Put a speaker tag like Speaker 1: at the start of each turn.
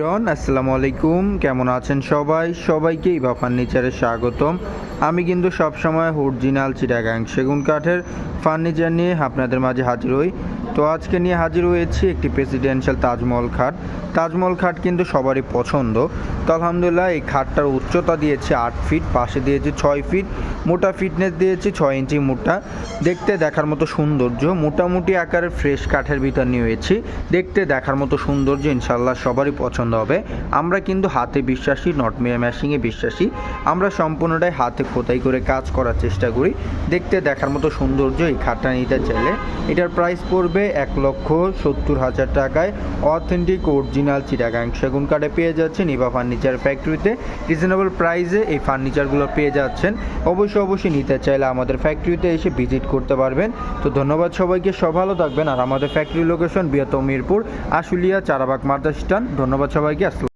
Speaker 1: রন আসসালামু আলাইকুম। কেমন আছেন সবাই? সবাইকেই বা ফার্নিচারে স্বাগতম। আমি কিন্তু সবসময় অরিজিনাল চিটাগাং সেগুন কাঠের ফার্নিচার নিয়ে আপনাদের মাঝে হাজির হই। তো আজকে নিয়ে হাজির হয়েছি একটি প্রেসিডেন্সিয়াল তাজমহল খাট। তাজমহল খাট কিন্তু সবারই পছন্দ। তো আলহামদুলিল্লাহ এই খাটটার উচ্চতা দিয়েছে আট ফিট পাশে দিয়েছে ছয় ফিট মোটা ফিটনেস দিয়েছে ছয় ইঞ্চি মোটা। দেখতে দেখার মতো সৌন্দর্য, মোটামুটি আকারের ফ্রেশ কাঠের ভিতর নিয়েছি। দেখতে দেখার মতো সৌন্দর্য ইনশাল্লাহ সবারই পছন্দ হবে। আমরা কিন্তু হাতে বিশ্বাসী নট ম্যাশিংয়ে বিশ্বাসী। আমরা সম্পূর্ণটাই হাতে খোদাই করে কাজ করার চেষ্টা করি। দেখতে দেখার মতো সৌন্দর্য এই খাটটা নিতে চাইলে। এটার প্রাইস পড়বে এক লক্ষ সত্তর হাজার টাকায় অথেন্টিক অরিজিনাল চিটাগাং সেগুন কাঠে পেয়ে যাচ্ছেন ইভা ফার্নিচার ফ্যাক্টরিতে। রিজনেবল প্রাইসে এই ফার্নিচারগুলো পেয়ে যাচ্ছেন। অবশ্যই অবশ্যই নিতে চাইলে আমাদের ফ্যাক্টরিতে এসে ভিজিট করতে পারবেন। তো ধন্যবাদ সবাইকে, সব ভালো থাকবেন। আর আমাদের ফ্যাক্টরি লোকেশন বৃহত্তম মিরপুর, আশুলিয়া, চারাবাগ মাদ্রাস স্টান ধন্যবাদ সবাইকে, আসসালাম